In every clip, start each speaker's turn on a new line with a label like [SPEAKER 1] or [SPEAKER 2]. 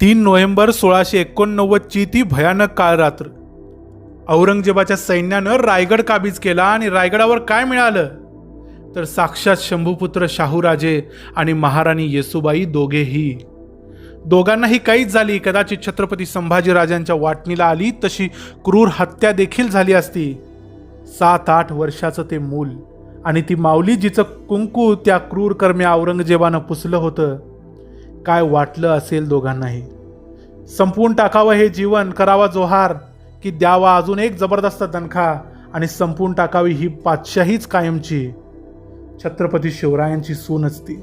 [SPEAKER 1] तीन नोव्हेंबर सोळाशे एकोणनव्वदची ती भयानक काळ रात्र. औरंगजेबाच्या सैन्यानं रायगड काबीज केला आणि रायगडावर काय मिळालं? तर साक्षात शंभूपुत्र शाहूराजे आणि महाराणी येसुबाई दोघेही. दोघांनाही काहीच झाली. कदाचित छत्रपती संभाजीराजांच्या वाटणीला आली तशी क्रूर हत्या देखील झाली असती. सात आठ वर्षाचं ते मूल आणि ती माऊली जिचं कुंकू त्या क्रूर कर्म्या औरंगजेबानं पुसलं होतं. काय वाटलं असेल दोघांनाही. संपवून टाकावं हे जीवन करावा जोहार की द्यावा अजून एक जबरदस्त दणखा आणि संपवून टाकावी ही पाचशाहीच कायमची. छत्रपती शिवरायांची सून असती.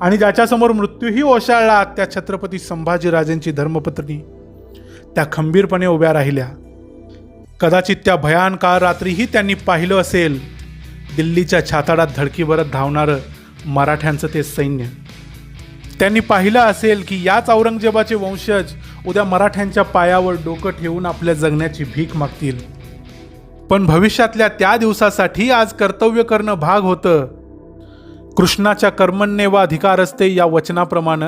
[SPEAKER 1] आणि ज्याच्यासमोर मृत्यूही ओशाळला त्या छत्रपती संभाजीराजेंची धर्मपत्नी. त्या खंबीरपणे उभ्या राहिल्या. कदाचित त्या भयान काळ रात्रीही त्यांनी पाहिलं असेल. दिल्लीच्या छाताडात धडकीवरत धावणारं मराठ्यांचं ते सैन्य. त्यांनी पाहिलं असेल की याच औरंगजेबाचे वंशज उद्या मराठ्यांच्या पायावर डोकं ठेवून आपल्या जगण्याची भीक मागतील. पण भविष्यातल्या त्या दिवसासाठी आज कर्तव्य करणं भाग होतं. कृष्णाच्या कर्मण्ये व अधिकार असते या वचनाप्रमाणे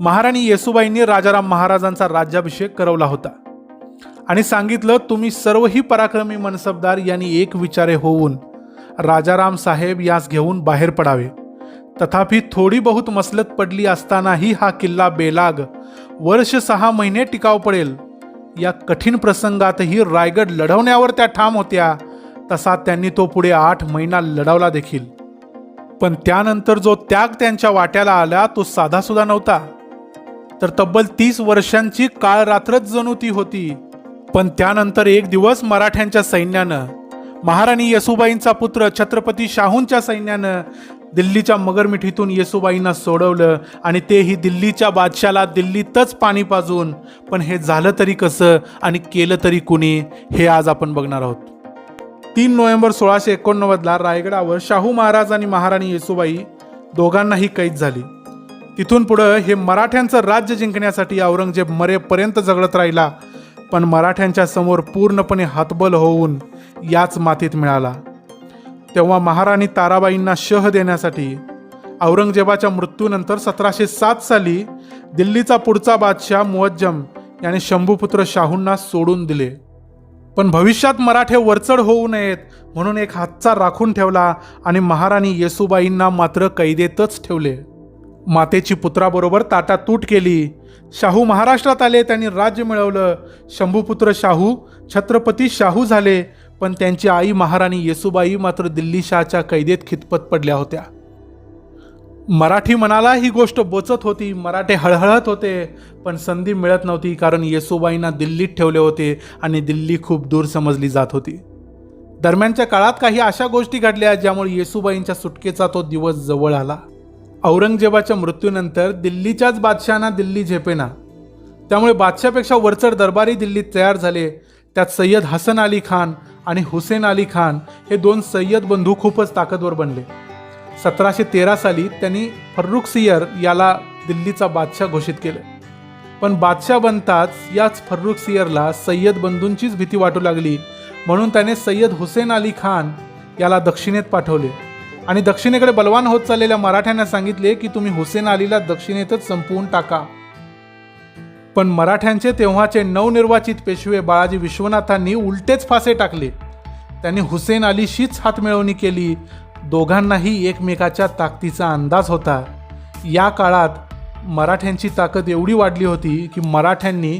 [SPEAKER 1] महाराणी येसुबाईंनी राजाराम महाराजांचा राज्याभिषेक करवला होता. आणि सांगितलं तुम्ही सर्वही पराक्रमी मनसबदार यांनी एक विचारे होऊन राजाराम साहेब यास घेऊन बाहेर पडावे. तथापि थोडी बहुत मसलत पडली असतानाही हा किल्ला बेलाग वर्ष सहा महिने टिकाव पडेल. या कठीण प्रसंगातही रायगड लढवण्यावर त्या ठाम होत्या तसा त्यांनी तो पुढे आठ महिना लढवला देखील. पण त्यानंतर जो त्याग त्यांच्या वाट्याला आला तो साधासुद्धा नव्हता. तर तब्बल तीस वर्षांची काळ रात्रच जणू ती होती. पण त्यानंतर एक दिवस मराठ्यांच्या सैन्यानं महाराणी यसूबाईंचा पुत्र छत्रपती शाहूंच्या सैन्यानं दिल्लीच्या मगरमिठीतून येसुबाईंना सोडवलं आणि तेही दिल्लीच्या बादशाला दिल्लीतच पाणी पाजून. पण हे झालं तरी कसं आणि केलं तरी कुणी हे आज आपण बघणार आहोत. तीन नोव्हेंबर सोळाशे एकोणनव्वदला रायगडावर शाहू महाराज आणि महाराणी येसुबाई दोघांनाही कैद झाली. तिथून पुढं हे मराठ्यांचं राज्य जिंकण्यासाठी औरंगजेब मरेपर्यंत झगडत राहिला पण मराठ्यांच्या समोर पूर्णपणे हातबल होऊन याच मातीत मिळाला. तेव्हा महाराणी ताराबाईंना शह देण्यासाठी औरंगजेबाच्या मृत्यूनंतर सतराशे सात साली दिल्लीचा पुढचा बादशाह मुअज्जम याने शंभूपुत्र शाहूंना सोडून दिले. पण भविष्यात मराठे वरचढ होऊ नयेत म्हणून एक हातचा राखून ठेवला आणि महाराणी येसुबाईंना मात्र कैदेतच ठेवले. मातेची पुत्राबरोबर ताटातूट केली. शाहू महाराष्ट्रात आले त्यांनी राज्य मिळवलं. शंभूपुत्र शाहू छत्रपती शाहू झाले. पण त्यांची आई महाराणी येसुबाई मात्र दिल्ली शहाच्या कैदेत खितपत पडल्या होत्या. मराठी मनाला ही गोष्ट बोचत होती. मराठे हळहळत होते पण संधी मिळत नव्हती कारण येसुबाईंना दिल्लीत ठेवले होते आणि दिल्ली खूप दूर समजली जात होती. दरम्यानच्या काळात काही अशा गोष्टी घडल्या ज्यामुळे येसुबाईंच्या सुटकेचा तो दिवस जवळ आला. औरंगजेबाच्या मृत्यूनंतर दिल्लीच्याच बादशहांना दिल्ली झेपेना. त्यामुळे बादशापेक्षा वरचढ दरबारी दिल्लीत तयार झाले. त्यात सय्यद हसन अली खान आणि हुसेन अली खान हे दोन सय्यद बंधू खूपच ताकदवर बनले. सतराशे तेरा साली त्यांनी फर्रुख सियर याला दिल्लीचा बादशाह घोषित केले. पण बादशाह बनताच याच फर्रुख सियरला सय्यद बंधूंचीच भीती वाटू लागली. म्हणून त्याने सय्यद हुसेन अली खान याला दक्षिणेत पाठवले. आणि दक्षिणेकडे बलवान होत चाललेल्या मराठ्यांना सांगितले की तुम्ही हुसेन अलीला दक्षिणेतच संपवून टाका. पण मराठ्यांचे तेव्हाचे नवनिर्वाचित पेशवे बाळाजी विश्वनाथांनी उलटेच फासे टाकले. त्यांनी हुसेन अलीशीच हातमिळवणी केली. दोघांनाही एकमेकाच्या ताकदीचा अंदाज होता. या काळात मराठ्यांची ताकद एवढी वाढली होती की मराठ्यांनी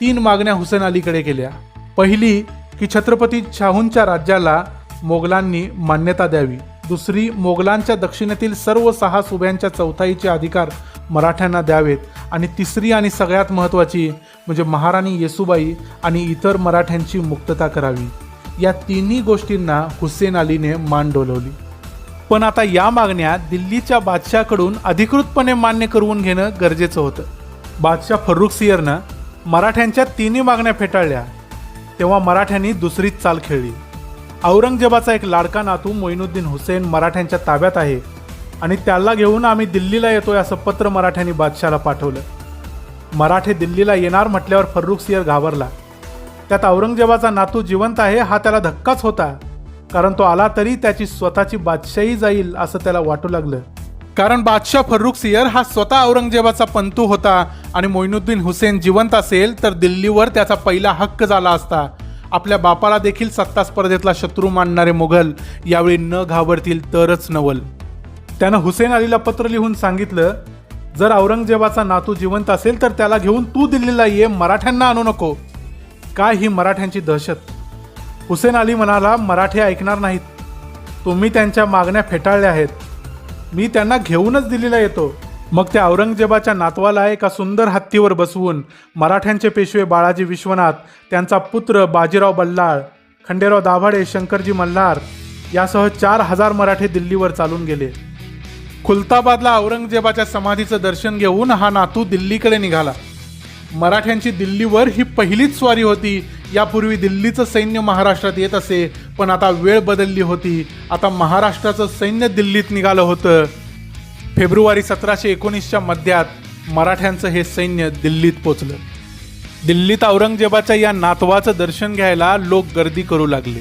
[SPEAKER 1] तीन मागण्या हुसेन अलीकडे केल्या. पहिली की छत्रपती शाहूंच्या राज्याला मोगलांनी मान्यता द्यावी. दुसरी मोगलांच्या दक्षिणेतील सर्व सहा सुभ्यांच्या चौथाईचे अधिकार मराठ्यांना द्यावेत. आणि तिसरी आणि सगळ्यात महत्त्वाची म्हणजे महाराणी येसुबाई आणि इतर मराठ्यांची मुक्तता करावी. या तिन्ही गोष्टींना हुसेन अलीने मान डोलवली. पण आता या मागण्या दिल्लीच्या बादशाहकडून अधिकृतपणे मान्य करून घेणं गरजेचं होतं. बादशाह फर्रुख सियरनं मराठ्यांच्या तिन्ही मागण्या फेटाळल्या. तेव्हा मराठ्यांनी दुसरीच चाल खेळली. औरंगजेबाचा एक लाडका नातू मोइनुद्दीन हुसेन मराठ्यांच्या ताब्यात आहे. आणि त्याला घेऊन आम्ही दिल्लीला येतोय असं पत्र मराठ्यांनी बादशाला पाठवलं. मराठे दिल्लीला येणार म्हटल्यावर फर्रुख सिंह घाबरला. त्यात औरंगजेबाचा नातू जिवंत आहे हा त्याला धक्काच होता. कारण तो आला तरी त्याची स्वतःची बादशाही जाईल असं त्याला वाटू लागलं. कारण बादशाह फर्रुख सियर हा स्वतः औरंगजेबाचा पंतू होता आणि मोइनुद्दीन हुसेन जिवंत असेल तर दिल्लीवर त्याचा पहिला हक्क झाला असता. आपल्या बापाला देखील सत्ता स्पर्धेतला शत्रू मानणारे मुघल यावेळी न घाबरतील तरच नवल. त्यानं हुसेन अलीला पत्र लिहून सांगितलं जर औरंगजेबाचा नातू जिवंत असेल तर त्याला घेऊन तू दिल्लीला ये मराठ्यांना आणू नको. काय ही मराठ्यांची दहशत? हुसेन अली म्हणाला मराठे ऐकणार नाहीत. तुम्ही त्यांच्या मागण्या फेटाळल्या आहेत. मी त्यांना घेऊनच दिल्लीला येतो. मग त्या औरंगजेबाच्या नातवाला एका सुंदर हत्तीवर बसवून मराठ्यांचे पेशवे बाळाजी विश्वनाथ त्यांचा पुत्र बाजीराव बल्लाळ खंडेराव दाभाडे शंकरजी मल्हार यासह चार हजार मराठे दिल्लीवर चालून गेले. खुलताबादला औरंगजेबाच्या समाधीचं दर्शन घेऊन हा नातू दिल्लीकडे निघाला. मराठ्यांची दिल्लीवर ही पहिलीच स्वारी होती. यापूर्वी दिल्लीचं सैन्य महाराष्ट्रात येत असे पण आता वेळ बदलली होती. आता महाराष्ट्राचं सैन्य दिल्लीत निघालं होतं. फेब्रुवारी सतराशे एकोणीसच्या मध्यात मराठ्यांचं हे सैन्य दिल्लीत पोचलं. दिल्लीत औरंगजेबाच्या या नातवाचं दर्शन घ्यायला लोक गर्दी करू लागले.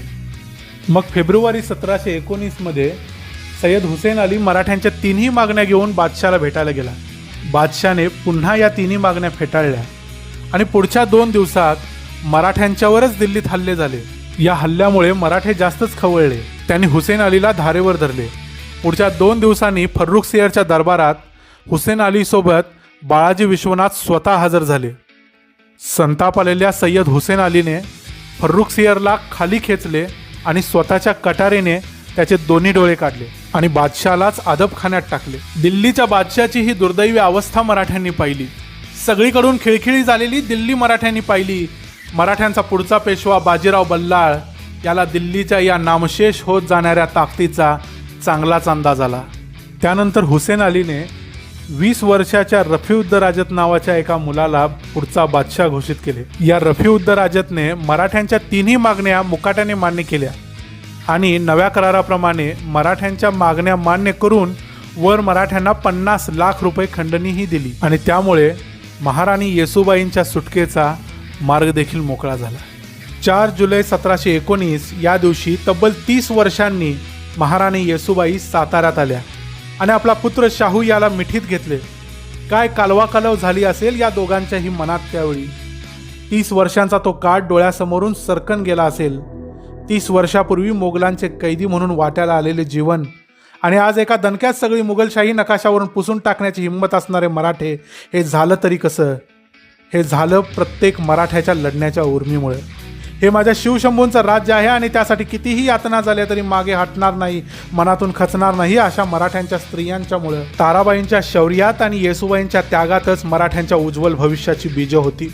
[SPEAKER 1] मग फेब्रुवारी सतराशे एकोणीसमध्ये सय्यद हुसेन अली मराठ्यांच्या तिन्ही मागण्या घेऊन बादशाला भेटायला गेला. बादशाने पुन्हा या तिन्ही मागण्या फेटाळल्या. आणि पुढच्या दोन दिवसात मराठ्यांच्यावरच दिल्लीत हल्ले झाले. या हल्ल्यामुळे मराठे जास्तच खवळले. त्यांनी हुसेन अलीला धारेवर धरले. पुढच्या दोन दिवसांनी फर्रुख सिंहच्या दरबारात हुसेन अलीसोबत बाळाजी विश्वनाथ स्वतः हजर झाले. संताप आलेल्या सय्यद हुसेन अलीने फर्रुख सिंहला खाली खेचले आणि स्वतःच्या कटारीने त्याचे दोन्ही डोळे काढले. आणि बादशालाच अदबखान्यात टाकले. दिल्लीच्या बादशाची ही दुर्दैवी अवस्था मराठ्यांनी पाहिली. सगळीकडून खिळखिळी झालेली दिल्ली मराठ्यांनी पाहिली. मराठ्यांचा पुढचा पेशवा बाजीराव बल्लाळ याला दिल्लीच्या या नामशेष होत जाणाऱ्या ताकदीचा चांगलाच अंदाज आला. त्यानंतर हुसेन अलीने वीस वर्षाच्या रफीउद्द राजत नावाच्या एका मुलाला पुढचा बादशाह घोषित केले. या रफीउद्द राजतने मराठ्यांच्या तिन्ही मागण्या मुकाट्याने मान्य केल्या. आणि नव्या कराराप्रमाणे मराठ्यांच्या मागण्या मान्य करून वर मराठ्यांना पन्नास लाख रुपये खंडणीही दिली. आणि त्यामुळे महाराणी येसुबाईंच्या सुटकेचा मार्ग देखील मोकळा झाला. चार जुलै सतराशे एकोणीस या दिवशी तब्बल तीस वर्षांनी महाराणी येसुबाई साताऱ्यात आल्या आणि आपला पुत्र शाहू याला मिठीत घेतले. काय कालवाकालव झाली असेल या दोघांच्याही मनात त्यावेळी? तीस वर्षांचा तो काठ डोळ्यासमोरून सरकन गेला असेल. तीस वर्षापूर्वी मोगलांचे कैदी म्हणून वाट्याला आलेले जीवन आणि आज एका दणक्यात सगळी मुघलशाही नकाशावरून पुसून टाकण्याची हिंमत असणारे मराठे हे झालं तरी कसं? हे झालं प्रत्येक मराठ्याच्या लढण्याच्या उर्मीमुळे. हे माझ्या शिवशंभूंचं राज्य आहे आणि त्यासाठी कितीही यातना झाल्या तरी मागे हटणार नाही मनातून खचणार नाही अशा मराठ्यांच्या स्त्रियांच्यामुळं. ताराबाईंच्या शौर्यात आणि येसुबाईंच्या त्यागातच मराठ्यांच्या उज्ज्वल भविष्याची बीजं होती.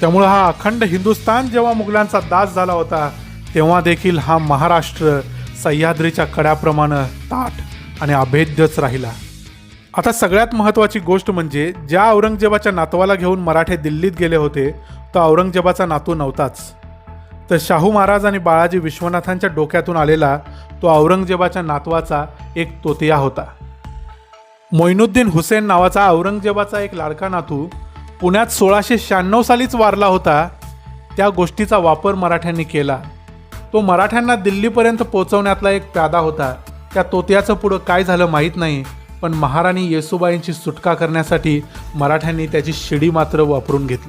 [SPEAKER 1] त्यामुळं हा अखंड हिंदुस्थान जेव्हा मुघलांचा दास झाला होता तेव्हा देखील हा महाराष्ट्र सह्याद्रीच्या कड्याप्रमाणे ताट आणि अभेद्यच राहिला. आता सगळ्यात महत्त्वाची गोष्ट म्हणजे ज्या औरंगजेबाच्या नातवाला घेऊन मराठे दिल्लीत गेले होते तो औरंगजेबाचा नातू नव्हताच. तर शाहू महाराज आणि बाळाजी विश्वनाथांच्या डोक्यातून आलेला तो औरंगजेबाच्या नातवाचा एक तोतिया होता. मोइनुद्दीन हुसेन नावाचा औरंगजेबाचा एक लाडका नातू पुण्यात सोळाशे शहाण्णव सालीच वारला होता. त्या गोष्टीचा वापर मराठ्यांनी केला. तो मराठ्यांना दिल्लीपर्यंत पोहोचवण्यातला एक प्यादा होता. त्या तोत्याचं पुढं काय झालं माहीत नाही पण महाराणी येसुबाईंची सुटका करण्यासाठी मराठ्यांनी त्याची शिडी मात्र वापरून घेतली.